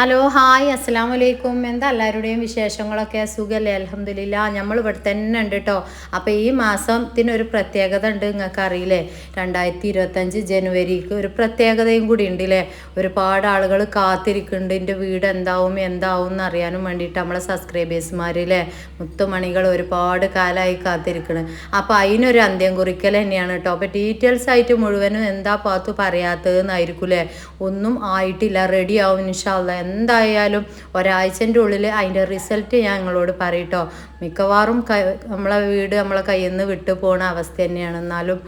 Hello hi അസ്സാം വലൈക്കും എന്താ എല്ലാവരുടെയും വിശേഷങ്ങളൊക്കെ? സുഖല്ലേ? അലഹമില്ല നമ്മൾ ഇവിടെ തന്നെ ഉണ്ട് കേട്ടോ അപ്പോൾ ഈ മാസത്തിനൊരു പ്രത്യേകത ഉണ്ട് നിങ്ങൾക്ക് അറിയില്ലേ രണ്ടായിരത്തി ഇരുപത്തഞ്ച് ജനുവരിക്ക് ഒരു പ്രത്യേകതയും കൂടി ഉണ്ടല്ലേ ഒരുപാട് ആളുകൾ കാത്തിരിക്കുന്നുണ്ട്. എന്റെ വീട് എന്താവും എന്താവും എന്ന് അറിയാനും വേണ്ടിയിട്ട് നമ്മളെ സബ്സ്ക്രൈബേഴ്സ്മാരില്ലേ മുത്തുമണികൾ ഒരുപാട് കാലമായി കാത്തിരിക്കണം. അപ്പോൾ അതിനൊരു അന്ത്യം കുറിക്കൽ തന്നെയാണ് കേട്ടോ അപ്പോൾ ഡീറ്റെയിൽസ് ആയിട്ട് മുഴുവനും എന്താ പാത്തു പറയാത്തതെന്നായിരിക്കും അല്ലേ ഒന്നും ആയിട്ടില്ല. റെഡി ആവും ഇൻഷാല്ല എന്തായാലും ഒരാഴ്ചന്റെ ഉള്ളിൽ അതിന്റെ റിസൾട്ട് ഞാൻ നിങ്ങളോട് പറയട്ടോ മിക്കവാറും നമ്മളെ വീട് നമ്മളെ കയ്യിൽ നിന്ന് വിട്ടു പോണ അവസ്ഥ തന്നെയാണ്. എന്നാലും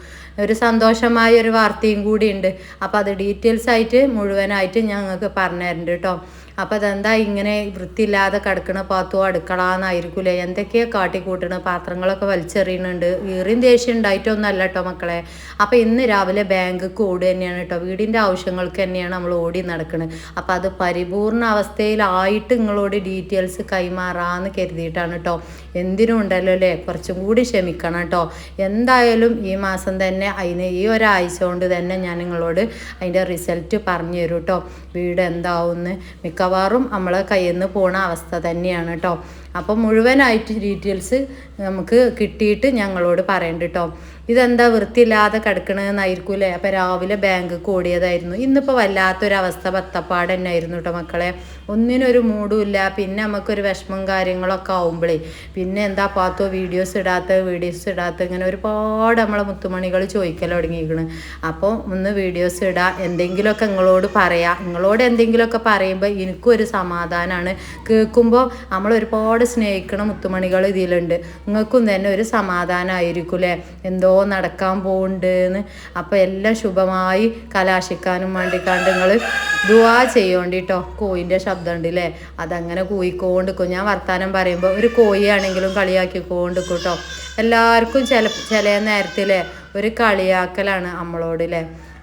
ഒരു സന്തോഷമായ ഒരു വാർത്തയും കൂടി ഉണ്ട്. അപ്പോൾ അത് ഡീറ്റെയിൽസ് ആയിട്ട് മുഴുവനായിട്ട് ഞങ്ങൾക്ക് പറഞ്ഞു തരുന്നുണ്ട് കേട്ടോ അപ്പോൾ അതെന്താ ഇങ്ങനെ വൃത്തിയില്ലാതെ കിടക്കണ പാത്തു അടുക്കളാന്നായിരിക്കൂലേ? എന്തൊക്കെയാ കാട്ടിക്കൂട്ടണ? പാത്രങ്ങളൊക്കെ വലിച്ചെറിയുന്നുണ്ട് ഈറിയും ദേഷ്യം ഉണ്ടായിട്ടൊന്നല്ല കേട്ടോ മക്കളെ. അപ്പോൾ ഇന്ന് രാവിലെ ബാങ്കിക്ക് ഓടുക തന്നെയാണ് കേട്ടോ വീടിന്റെ ആവശ്യങ്ങൾക്ക് തന്നെയാണ് നമ്മൾ ഓടി നടക്കുന്നത് അപ്പോൾ അത് പരിപൂർണ അവസ്ഥയിലായിട്ട് നിങ്ങളോട് ഡീറ്റെയിൽസ് കൈമാറാന്ന് കരുതിയിട്ടാണ് കേട്ടോ എന്തിനും ഉണ്ടല്ലോ അല്ലേ? കുറച്ചും കൂടി ക്ഷമിക്കണം കേട്ടോ എന്തായാലും ഈ മാസം തന്നെ അതിന് ഈ ഒരാഴ്ച കൊണ്ട് തന്നെ ഞാൻ നിങ്ങളോട് അതിന്റെ റിസൾട്ട് പറഞ്ഞു തരും കേട്ടോ വീട് എന്താവുമെന്ന് മിക്കവാറും നമ്മളെ കയ്യിൽ നിന്ന് പോണ അവസ്ഥ തന്നെയാണ് കേട്ടോ അപ്പോൾ മുഴുവനായിട്ട് ഡീറ്റെയിൽസ് നമുക്ക് കിട്ടിയിട്ട് ഞങ്ങളോട് പറയണ്ട കേട്ടോ ഇതെന്താ വൃത്തിയില്ലാതെ കിടക്കണമെന്നായിരിക്കൂലേ അപ്പം രാവിലെ ബാങ്ക് കൂടിയതായിരുന്നു. ഇന്നിപ്പോൾ വല്ലാത്തൊരവസ്ഥ പത്തപ്പാട് തന്നെ ആയിരുന്നു കേട്ടോ മക്കളെ. ഒന്നിനൊരു മൂടുമില്ല പിന്നെ നമുക്കൊരു വിഷമം കാര്യങ്ങളൊക്കെ ആവുമ്പോഴേ പിന്നെ എന്താ പാത്തോ വീഡിയോസ് ഇടാത്ത വീഡിയോസ് ഇടാത്ത ഇങ്ങനെ ഒരുപാട് നമ്മളെ മുത്തുമണികൾ ചോദിക്കൽ തുടങ്ങിയിരിക്കണം. അപ്പോൾ ഒന്ന് വീഡിയോസ് ഇടുക എന്തെങ്കിലുമൊക്കെ നിങ്ങളോട് പറയാം. നിങ്ങളോട് എന്തെങ്കിലുമൊക്കെ പറയുമ്പോൾ എനിക്കും ഒരു സമാധാനമാണ് കേൾക്കുമ്പോൾ നമ്മൾ ഒരുപാട് സ്നേഹിക്കണ മുത്തുമണികൾ ഇതിലുണ്ട്. നിങ്ങൾക്കും തന്നെ ഒരു സമാധാനമായിരിക്കും അല്ലേ എന്തോ നടക്കാൻ പോകുന്നുണ്ട് അപ്പോൾ എല്ലാം ശുഭമായി കലാശിക്കാനും വേണ്ടിക്കാണ്ട് നിങ്ങൾ ദുവാ ചെയ്യോണ്ടിട്ടോ. കോയിന്റെ ശബ്ദം ഉണ്ട് അല്ലേ അതങ്ങനെ കൂയിക്കോണ്ടിക്കും ഞാൻ വർത്തമാനം പറയുമ്പോൾ ഒരു കോയിയാണെങ്കിലും കളിയാക്കിക്കോണ്ടിക്കും കേട്ടോ എല്ലാവർക്കും ചില ചില നേരത്തിലെ ഒരു കളിയാക്കലാണ് നമ്മളോട്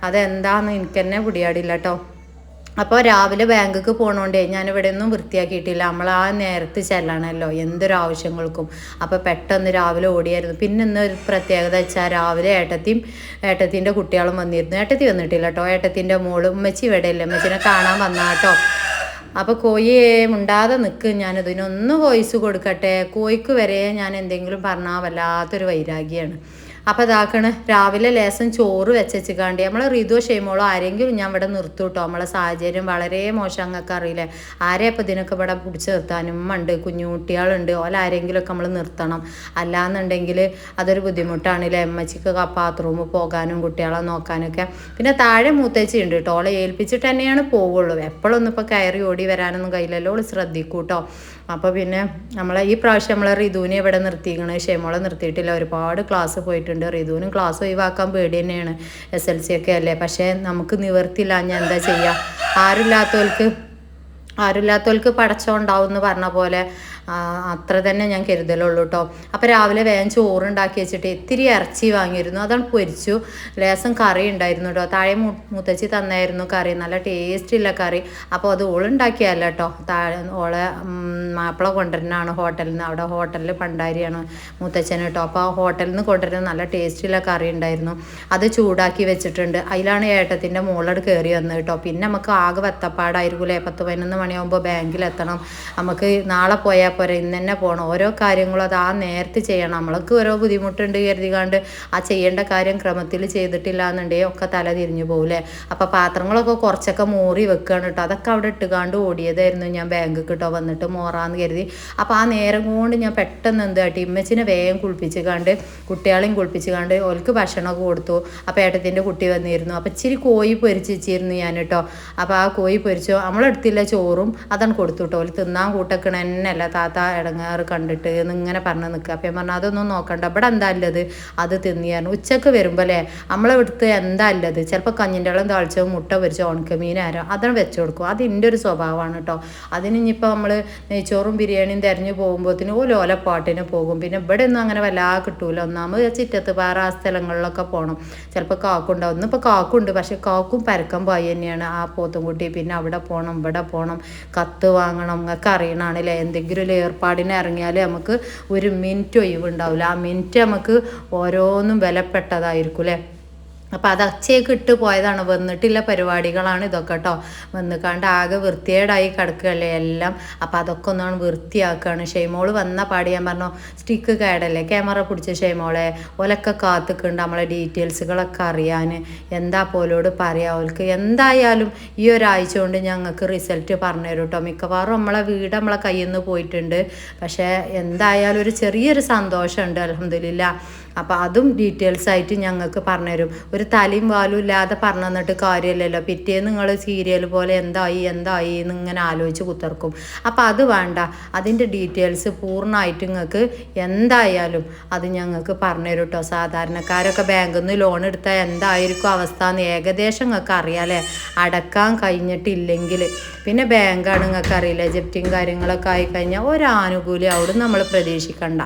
അതെന്താന്ന് എനിക്ക് തന്നെ പിടിയാടില്ല കേട്ടോ അപ്പോൾ രാവിലെ ബാങ്കിക്ക് പോകണോണ്ടേ ഞാനിവിടെ ഒന്നും വൃത്തിയാക്കിയിട്ടില്ല. നമ്മൾ ആ നേരത്ത് ചെല്ലണമല്ലോ എന്തൊരു ആവശ്യങ്ങൾക്കും. അപ്പോൾ പെട്ടെന്ന് രാവിലെ ഓടിയായിരുന്നു. പിന്നെ ഇന്ന് ഒരു പ്രത്യേകത വെച്ചാൽ രാവിലെ ഏട്ടത്തിയും ഏട്ടത്തിന്റെ കുട്ടികളും വന്നിരുന്നു. ഏട്ടത്തി വന്നിട്ടില്ല കേട്ടോ ഏട്ടത്തിന്റെ മോളും ഉമ്മച്ചി ഇവിടെ ഇല്ല ഉമ്മച്ചിനെ കാണാൻ വന്നാട്ടോ അപ്പോൾ കോഴിയെ മുണ്ടാതെ നിൽക്ക് ഞാൻ ഇതിനൊന്ന് വോയിസ് കൊടുക്കട്ടെ. കോഴിക്ക് വരെ ഞാൻ എന്തെങ്കിലും പറഞ്ഞാൽ വല്ലാത്തൊരു വൈരാഗ്യമാണ് അപ്പോൾ ഇതാക്കണ് രാവിലെ ലേസം ചോറ് വെച്ചുകാണ്ടി നമ്മളെ റിതു ഷെയ്മോളോ ആരെങ്കിലും ഞാൻ ഇവിടെ നിർത്തും കേട്ടോ നമ്മളെ സാഹചര്യം വളരെ മോശം അങ്ങൊക്കെ അറിയില്ലേ. ആരെ ഇപ്പം ഇതിനൊക്കെ ഇവിടെ പിടിച്ച് നിർത്താനും ഉണ്ട് കുഞ്ഞുകുട്ടികളുണ്ട്. ഓല ആരെങ്കിലുമൊക്കെ നമ്മൾ നിർത്തണം. അല്ലാന്നുണ്ടെങ്കിൽ അതൊരു ബുദ്ധിമുട്ടാണല്ലേ. അമ്മച്ചിക്ക് ബാത്റൂമിൽ പോകാനും കുട്ടികളെ നോക്കാനൊക്കെ. പിന്നെ താഴെ മൂത്തേച്ചി ഉണ്ട് കേട്ടോ. ഓളെ ഏൽപ്പിച്ചിട്ട് തന്നെയാണ് പോവുള്ളൂ. എപ്പോഴൊന്നും ഇപ്പോൾ കയറി ഓടി വരാനൊന്നും കഴിയില്ലല്ലോ. ഓൾ ശ്രദ്ധിക്കൂ കേട്ടോ അപ്പോൾ പിന്നെ നമ്മളെ ഈ പ്രാവശ്യം നമ്മളെ റിതുവിനെ ഇവിടെ നിർത്തിയിരിക്കണേ. ഷെമോളെ നിർത്തിയിട്ടില്ല. ഒരുപാട് ക്ലാസ് പോയിട്ടുണ്ട്. റിതുവിനും ക്ലാസ് ഒഴിവാക്കാൻ പേടി തന്നെയാണ്. എസ് എൽ സി ഒക്കെ അല്ലേ? പക്ഷേ നമുക്ക് നിവർത്തില്ല ഞാൻ എന്താ ചെയ്യുക ആരുമില്ലാത്തവർക്ക് ആരുമില്ലാത്തവർക്ക് പടച്ചോണ്ടാവും എന്ന് പറഞ്ഞ പോലെ അത്ര തന്നെ ഞാൻ കരുതലുള്ളൂ കേട്ടോ അപ്പോൾ രാവിലെ വേഗം ചോറുണ്ടാക്കി വെച്ചിട്ട് ഇത്തിരി ഇറച്ചി വാങ്ങിയിരുന്നു. അതാണ് പൊരിച്ചു. ലേസം കറി ഉണ്ടായിരുന്നു കേട്ടോ താഴെ മുത്തച്ചി തന്നായിരുന്നു കറി. നല്ല ടേസ്റ്റുള്ള കറി. അപ്പോൾ അത് ഓളുണ്ടാക്കിയല്ല കേട്ടോ താഴെ ഓളെ മാപ്പിള കൊണ്ടുവരുന്നതാണ് ഹോട്ടലിൽ നിന്ന്. അവിടെ ഹോട്ടലിൽ പണ്ടാരിയാണ് മുത്തച്ഛൻ കേട്ടോ അപ്പോൾ ആ ഹോട്ടലിൽ നിന്ന് കൊണ്ടുവരുന്ന നല്ല ടേസ്റ്റുള്ള കറി ഉണ്ടായിരുന്നു. അത് ചൂടാക്കി വെച്ചിട്ടുണ്ട്. അതിലാണ് ഏട്ടത്തിന്റെ മുകളിലോട് കയറി വന്നത് കേട്ടോ പിന്നെ നമുക്ക് ആകെ വെത്തപ്പാടായിരിക്കൂലേ? പത്ത് പതിനൊന്ന് മണിയാകുമ്പോൾ ബാങ്കിലെത്തണം. നമുക്ക് നാളെ പോയാൽ പോരെ ഇന്ന് തന്നെ പോകണം ഓരോ കാര്യങ്ങളും അത് ആ നേരത്തെ ചെയ്യണം. നമ്മൾക്ക് ഓരോ ബുദ്ധിമുട്ടുണ്ട് കരുതികാണ്ട് ആ ചെയ്യേണ്ട കാര്യം ക്രമത്തിൽ ചെയ്തിട്ടില്ല എന്നുണ്ടെങ്കിൽ ഒക്കെ തല തിരിഞ്ഞു പോകില്ലേ അപ്പോൾ പാത്രങ്ങളൊക്കെ കുറച്ചൊക്കെ മോറി വെക്കുകയാണ് കേട്ടോ. അതൊക്കെ അവിടെ ഇട്ടുകാണ്ട് ഓടിയതായിരുന്നു ഞാൻ ബാങ്ക് കിട്ടോ വന്നിട്ട് മോറാന്ന് കരുതി. അപ്പോൾ ആ നേരം കൊണ്ട് ഞാൻ പെട്ടെന്ന് എന്ത് കാട്ടി? ഇമ്മച്ചിനെ വേഗം കുളിപ്പിച്ച് കണ്ട് കുട്ടികളെയും കുളിപ്പിച്ച് കണ്ട് ഓൽക്ക് ഭക്ഷണമൊക്കെ കൊടുത്തു. അപ്പോൾ ഏട്ടത്തിന്റെ കുട്ടി വന്നിരുന്നു. അപ്പോൾ ഇച്ചിരി കോഴി പൊരിച്ച് വെച്ചിരുന്നു ഞാൻ കേട്ടോ അപ്പോൾ ആ കോഴി പൊരിച്ചോ? നമ്മളെടുത്തില്ല ചോറും അതാണ് കൊടുത്തു കേട്ടോ ഓൽ തിന്നാൻ കൂട്ടക്കണ എന്നല്ല താത്ത ഇടങ്ങാറ് കണ്ടിട്ട് എന്നിങ്ങനെ പറഞ്ഞ് നിൽക്കുക അപ്പം ഞാൻ പറഞ്ഞു അതൊന്നും നോക്കണ്ട. ഇവിടെ എന്താ ഉള്ളത്? അത് തിന്നിയായിരുന്നു ഉച്ചയ്ക്ക് വരുമ്പോൾ അല്ലേ? നമ്മളെ ഇവിടുത്തെ എന്താ ഉള്ളത്? ചിലപ്പോൾ കഞ്ഞിന്റെ വെള്ളം തളിച്ചോ മുട്ട പൊരിച്ചോ ഉണക്കമീനാരോ അതാണ് വെച്ച് കൊടുക്കും. അത് എന്റെ ഒരു സ്വഭാവമാണ് കേട്ടോ അതിന് ഇനിയിപ്പോൾ നമ്മൾ നെയ്ച്ചോറും ബിരിയാണിയും തിരഞ്ഞു പോകുമ്പോഴത്തേനും ഓ ലോലപ്പാട്ടിന് പോകും. പിന്നെ ഇവിടെ ഒന്നും അങ്ങനെ വല്ലാതെ കിട്ടൂല. ഒന്നാമത് ചിറ്റത്ത് പാറ ആ സ്ഥലങ്ങളിലൊക്കെ പോകണം ചിലപ്പോൾ കാക്കുണ്ടാവും. ഇന്നിപ്പോൾ കാക്കുണ്ട്. പക്ഷെ കാക്കും പരക്കം പോയി തന്നെയാണ് ആ പോത്തുംകുട്ടി. പിന്നെ അവിടെ പോകണം ഇവിടെ പോകണം കത്ത് വാങ്ങണം നിങ്ങൾക്ക് അറിയണമാണല്ലേ എന്തെങ്കിലും ഒരു ഏർപ്പാടിന് ഇറങ്ങിയാൽ നമുക്ക് ഒരു മിനിറ്റ് ഒഴിവുണ്ടാവില്ല ആ മിനിറ്റ് നമുക്ക് ഓരോന്നും വിലപ്പെട്ടതായിരിക്കും അല്ലേ? അപ്പോൾ അത് അച്ചയൊക്കെ ഇട്ട് പോയതാണ്. വന്നിട്ടില്ല പരിപാടികളാണ് ഇതൊക്കെ കേട്ടോ വന്ന് കണ്ട് ആകെ വൃത്തികേടായി കിടക്കുകയല്ലേ എല്ലാം. അപ്പോൾ അതൊക്കെ ഒന്നാണ് വൃത്തിയാക്കുകയാണ് ഷെയ്മോൾ വന്ന പാടി ഞാൻ പറഞ്ഞു സ്റ്റിക്ക് കേടല്ലേ? ക്യാമറ പിടിച്ച ഷെയ്മോളെ? ഓലൊക്കെ കാത്തുക്കുണ്ട് നമ്മളെ ഡീറ്റെയിൽസുകളൊക്കെ അറിയാൻ എന്താ പോലോട് പറയാം? ഓൽക്ക് എന്തായാലും ഈ ഒരാഴ്ച കൊണ്ട് ഞങ്ങൾക്ക് റിസൾട്ട് പറഞ്ഞു തരും കേട്ടോ മിക്കവാറും നമ്മളെ വീട് നമ്മളെ കയ്യിൽ നിന്ന് പോയിട്ടുണ്ട്. പക്ഷേ എന്തായാലും ഒരു ചെറിയൊരു സന്തോഷമുണ്ട്. അലഹമില്ല അപ്പോൾ അതും ഡീറ്റെയിൽസ് ആയിട്ട് ഞങ്ങൾക്ക് പറഞ്ഞുതരും. ഒരു തലയും വാലും ഇല്ലാതെ പറഞ്ഞു തന്നിട്ട് കാര്യമില്ലല്ലോ. പിറ്റേ നിങ്ങൾ സീരിയൽ പോലെ എന്തായി എന്തായി എന്ന് ഇങ്ങനെ ആലോചിച്ച് കുത്തിർക്കും. അപ്പോൾ അത് വേണ്ട. അതിന്റെ ഡീറ്റെയിൽസ് പൂർണമായിട്ട് നിങ്ങൾക്ക് എന്തായാലും അത് ഞങ്ങൾക്ക് പറഞ്ഞു തരും കേട്ടോ സാധാരണക്കാരൊക്കെ ബാങ്കിൽ നിന്ന് ലോൺ എടുത്താൽ എന്തായിരിക്കും അവസ്ഥ എന്ന് ഏകദേശം നിങ്ങൾക്ക് അറിയാമല്ലേ അടക്കാൻ കഴിഞ്ഞിട്ടില്ലെങ്കിൽ. പിന്നെ ബാങ്കാണ് നിങ്ങൾക്ക് അറിയില്ല. ജപ്റ്റിയും കാര്യങ്ങളൊക്കെ ആയി കഴിഞ്ഞാൽ ഒരാനുകൂല്യം അവിടെ നമ്മൾ പ്രതീക്ഷിക്കണ്ട.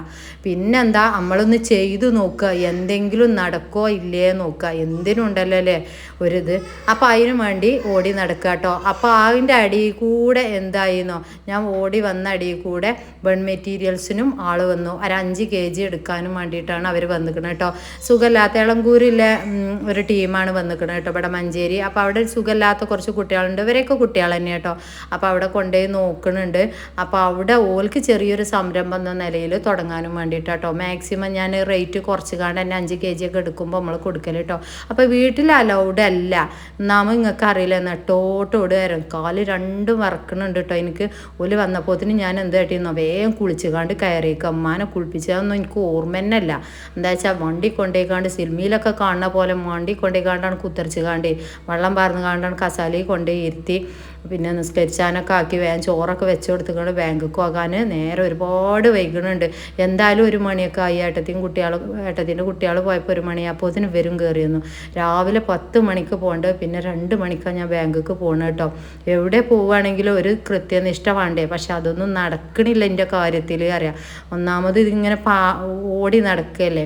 പിന്നെന്താ? നമ്മളൊന്ന് ചെയ്തു നോക്കുക. എന്തെങ്കിലും നടക്കോ ഇല്ലേ നോക്കുക. എന്തിനുണ്ടല്ലോ അല്ലേ? ഒരിത് അപ്പോൾ അതിനു വേണ്ടി ഓടി നടക്കുക കേട്ടോ. അപ്പോൾ അതിന്റെ അടിയിൽ കൂടെ എന്തായിന്നോ ഞാൻ ഓടി വന്ന അടിയിൽ കൂടെ ബൺ മെറ്റീരിയൽസിനും ആൾ വന്നു. ഒരു അഞ്ച് കെ ജി എടുക്കാനും വേണ്ടിയിട്ടാണ് അവർ വന്നിക്കണത് കേട്ടോ. സുഖമില്ലാത്ത ഇളങ്കൂരിലെ ഒരു ടീമാണ് വന്നിക്കണത് കേട്ടോ ഇവിടെ മഞ്ചേരി. അപ്പോൾ അവിടെ സുഖമില്ലാത്ത കുറച്ച് കുട്ടികളുണ്ട്. ഇവരെയൊക്കെ കുട്ടികൾ തന്നെ കേട്ടോ. അപ്പോൾ അവിടെ കൊണ്ടുപോയി നോക്കുന്നുണ്ട്. അപ്പോൾ അവിടെ ഓൽക്ക് ചെറിയൊരു സംരംഭം എന്ന നിലയിൽ തുടങ്ങാനും വേണ്ടിയിട്ടാട്ടോ. മാക്സിമം ഞാൻ റേറ്റ് കുറച്ച് കാണ്ട് തന്നെ അഞ്ച് കെ ജി ഒക്കെ എടുക്കുമ്പോൾ നമ്മൾ കൊടുക്കൽ കേട്ടോ അപ്പോൾ വീട്ടിൽ അലൗഡ് അല്ല. നാമ നിങ്ങൾക്ക് അറിയില്ല നെട്ടോട്ടോട് വരും. കാൽ രണ്ടും വറക്കണുണ്ട് കേട്ടോ എനിക്ക് ഓൽ വന്നപ്പോത്തിന് ഞാൻ എന്ത് കേട്ടിരുന്നോ വേഗം കുളിച്ച് കാണ്ട് കയറിയേക്കും. അമ്മാനെ കുളിപ്പിച്ചതൊന്നും എനിക്ക് ഓർമ്മ തന്നെ അല്ല. എന്താ വെച്ചാൽ വണ്ടി കൊണ്ടേക്കാണ്ട് സിനിമയിലൊക്കെ കാണുന്ന പോലെ വണ്ടി കൊണ്ടേക്കാണ്ടാണ് കുത്തറിച്ച് കാണ്ട് വെള്ളം പാർന്ന് കാണ്ടാണ് കസാലയിൽ കൊണ്ടേ ഇരുത്തി പിന്നെ നിസ്കരിച്ചാനൊക്കെ ആക്കി വേഗം ചോറൊക്കെ വെച്ച് കൊടുത്തുകൊണ്ട് ബാങ്കിൽ പോകാൻ നേരെ ഒരുപാട് വൈകുന്നുണ്ട് എന്തായാലും ഒരു മണിയൊക്കെ ആയി. ഏട്ടത്തിയും കുട്ടികൾ ഏട്ടത്തിന്റെ കുട്ടികൾ പോയപ്പോൾ ഒരു മണി. അപ്പോൾ ഇതിന് വരും കയറിയിരുന്നു രാവിലെ പത്ത് മണിക്ക് പോകേണ്ടത് പിന്നെ രണ്ട് മണിക്കാണ് ഞാൻ ബാങ്കിക്ക് പോകണം കേട്ടോ എവിടെ പോവുകയാണെങ്കിലും ഒരു കൃത്യനിഷ്ഠ വേണ്ടേ? പക്ഷെ അതൊന്നും നടക്കണില്ല എന്റെ കാര്യത്തിൽ അറിയാം. ഒന്നാമത് ഇതിങ്ങനെ പാ ഓടി നടക്കുകയല്ലേ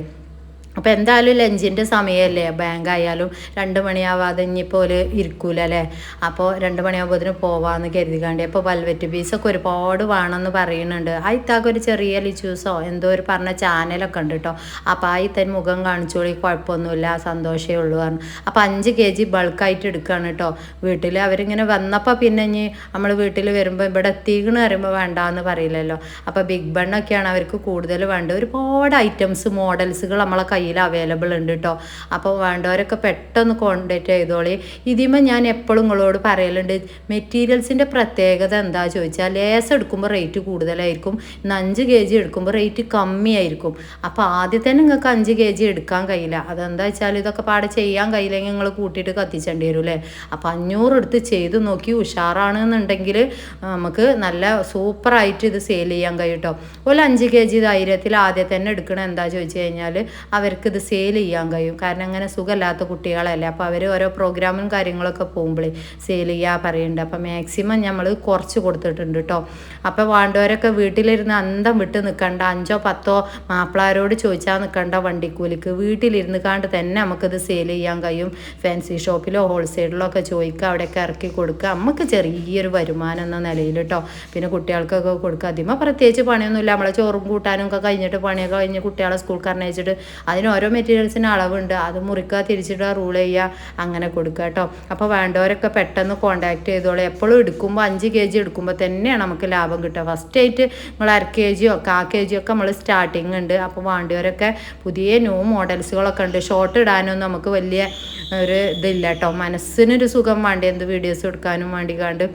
അപ്പോൾ എന്തായാലും ലഞ്ചിന്റെ സമയമല്ലേ ബാങ്ക് ആയാലും രണ്ട് മണിയാവാതെ ഇനിയിപ്പോൾ ഒരു ഇരിക്കൂല അല്ലേ അപ്പോൾ രണ്ട് മണിയാകുമ്പോഴത്തേന് പോവാമെന്ന് കരുതിക്കാണ്ടി. അപ്പോൾ വൽവെറ്റ് പീസൊക്കെ ഒരുപാട് വേണമെന്ന് പറയുന്നുണ്ട്. ആയിത്താക്ക് ഒരു ചെറിയ ലിച്ചൂസോ എന്തോ ഒരു പറഞ്ഞ ചാനലൊക്കെ ഉണ്ട് കേട്ടോ അപ്പോൾ ആയിത്തൻ മുഖം കാണിച്ചോളി കുഴപ്പമൊന്നുമില്ല സന്തോഷമേ ഉള്ളൂ പറഞ്ഞു. അപ്പോൾ അഞ്ച് കെ ജി ബൾക്കായിട്ട് എടുക്കുകയാണ് കേട്ടോ വീട്ടിൽ അവരിങ്ങനെ വന്നപ്പോൾ പിന്നെ ഇനി നമ്മൾ വീട്ടിൽ വരുമ്പോൾ ഇവിടെ എത്തിക്കണെന്ന് പറയുമ്പോൾ വേണ്ടാന്ന് പറയില്ലല്ലോ. അപ്പോൾ ബിഗ് ബണ്ണൊക്കെയാണ് അവർക്ക് കൂടുതൽ വേണ്ടത്. ഒരുപാട് ഐറ്റംസ് മോഡൽസുകൾ നമ്മളെ കയ്യിൽ അവൈലബിൾ ഉണ്ട് കേട്ടോ അപ്പോൾ വേണ്ടവരൊക്കെ പെട്ടെന്ന് കോണ്ടാക്ട് ചെയ്തോളി. ഇതിമേ ഞാൻ എപ്പോഴും നിങ്ങളോട് പറയലുണ്ട് മെറ്റീരിയൽസിന്റെ പ്രത്യേകത എന്താ ചോദിച്ചാൽ ലേസ് എടുക്കുമ്പോൾ റേറ്റ് കൂടുതലായിരിക്കും ഇന്ന് അഞ്ച് കെ ജി എടുക്കുമ്പോൾ റേറ്റ് കമ്മിയായിരിക്കും. അപ്പോൾ ആദ്യം തന്നെ നിങ്ങൾക്ക് അഞ്ച് കെ ജി എടുക്കാൻ കഴിയില്ല. അതെന്താ വെച്ചാൽ ഇതൊക്കെ പാടെ ചെയ്യാൻ കഴിയില്ലെങ്കിൽ നിങ്ങൾ കൂട്ടിയിട്ട് കത്തിച്ചേണ്ടി വരും അല്ലേ അപ്പോൾ അഞ്ഞൂറ് എടുത്ത് ചെയ്ത് നോക്കി ഉഷാറാണ് എന്നുണ്ടെങ്കിൽ നമുക്ക് നല്ല സൂപ്പറായിട്ട് ഇത് സെയിൽ ചെയ്യാൻ കഴിയും കേട്ടോ ഒരു അഞ്ച് കെ ജി ധൈര്യത്തിൽ ആദ്യം തന്നെ എടുക്കണം എന്താ ചോദിച്ചു കഴിഞ്ഞാൽ അവർക്ക് ഇത് സെയിൽ ചെയ്യാൻ കഴിയും. കാരണം അങ്ങനെ സുഖമില്ലാത്ത കുട്ടികളല്ലേ. അപ്പോൾ അവർ ഓരോ പ്രോഗ്രാമും കാര്യങ്ങളൊക്കെ പോകുമ്പോഴേ സെയിൽ ചെയ്യുക പറയുന്നുണ്ട് അപ്പോൾ മാക്സിമം നമ്മൾ കുറച്ച് കൊടുത്തിട്ടുണ്ട് കേട്ടോ അപ്പോൾ വേണ്ടവരൊക്കെ വീട്ടിലിരുന്ന് അന്തം വിട്ട് നിൽക്കണ്ട അഞ്ചോ പത്തോ മാപ്പിളാരോട് ചോദിച്ചാൽ നിൽക്കണ്ട വണ്ടിക്കൂലിക്ക്. വീട്ടിലിരുന്ന് കാണ്ട് തന്നെ നമുക്കിത് സെയിൽ ചെയ്യാൻ കഴിയും. ഫാൻസി ഷോപ്പിലോ ഹോൾസെയിലിലോ ഒക്കെ ചോദിക്കുക അവിടെയൊക്കെ ഇറക്കി കൊടുക്കുക നമുക്ക് ചെറിയൊരു വരുമാനം എന്ന നിലയിൽ കേട്ടോ പിന്നെ കുട്ടികൾക്കൊക്കെ കൊടുക്കുക അതിമ പ്രത്യേകിച്ച് പണിയൊന്നുമില്ല. നമ്മളെ ചോറും കൂട്ടാനും ഒക്കെ കഴിഞ്ഞിട്ട് പണിയൊക്കെ കഴിഞ്ഞ് കുട്ടികളെ സ്കൂൾ കറണയിച്ചിട്ട് അതിന് ഓരോ മെറ്റീരിയൽസിന് അളവുണ്ട്. അത് മുറിക്കുക തിരിച്ചിടുക റൂൾ ചെയ്യുക അങ്ങനെ കൊടുക്കുക കേട്ടോ. അപ്പോൾ വേണ്ടവരൊക്കെ പെട്ടെന്ന് കോൺടാക്ട് ചെയ്തോളൂ. എപ്പോഴും എടുക്കുമ്പോൾ അഞ്ച് കെ ജി എടുക്കുമ്പോൾ തന്നെയാണ് നമുക്ക് ലാഭം കിട്ടുക. ഫസ്റ്റ് ആയിട്ട് നമ്മൾ അര കെ ജിയോ കാ കെ ജിയോ ഒക്കെ നമ്മൾ സ്റ്റാർട്ടിങ് ഉണ്ട്. അപ്പോൾ വേണ്ടവരൊക്കെ പുതിയ ന്യൂ മോഡൽസുകളൊക്കെ ഉണ്ട്. ഷോർട്ട് ഇടാനൊന്നും നമുക്ക് വലിയ ഒരു ഇതില്ല കേട്ടോ. മനസ്സിനൊരു സുഖം വേണ്ടി? എന്ത് വീഡിയോസ് എടുക്കാനും വേണ്ടി കണ്ട്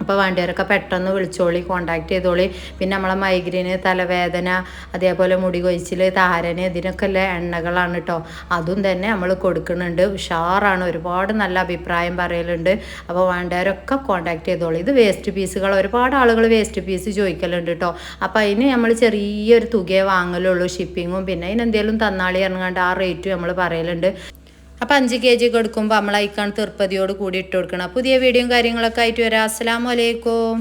അപ്പോൾ വേണ്ടിയവരൊക്കെ പെട്ടെന്ന് വിളിച്ചോളി കോണ്ടാക്ട് ചെയ്തോളി. പിന്നെ നമ്മളെ മൈഗ്രീന് തലവേദന അതേപോലെ മുടി കൊഴിച്ചിൽ താരന് ഇതിനൊക്കെ ഉള്ള എണ്ണകളാണ് കേട്ടോ അതും തന്നെ നമ്മൾ കൊടുക്കുന്നുണ്ട്. ഉഷാറാണ്. ഒരുപാട് നല്ല അഭിപ്രായം പറയലുണ്ട്. അപ്പോൾ വേണ്ടവരൊക്കെ കോണ്ടാക്ട് ചെയ്തോളി. ഇത് വേസ്റ്റ് പീസുകൾ ഒരുപാട് ആളുകൾ വേസ്റ്റ് പീസ് ചോദിക്കലുണ്ട് കേട്ടോ അപ്പോൾ അതിന് നമ്മൾ ചെറിയൊരു തുകയെ വാങ്ങലുള്ളൂ ഷിപ്പിങ്ങും പിന്നെ അതിന് എന്തെങ്കിലും തന്നാളി ഇറങ്ങാണ്ട് ആ റേറ്റും നമ്മൾ പറയലുണ്ട്. അപ്പം അഞ്ച് കെ ജി കൊടുക്കുമ്പോൾ നമ്മൾ അയക്കാൻ തീർപ്പതിയോട് കൂടി ഇട്ട് കൊടുക്കണം. പുതിയ വീഡിയോയും കാര്യങ്ങളൊക്കെ ആയിട്ട് വരാം. അസ്സാം വലൈക്കും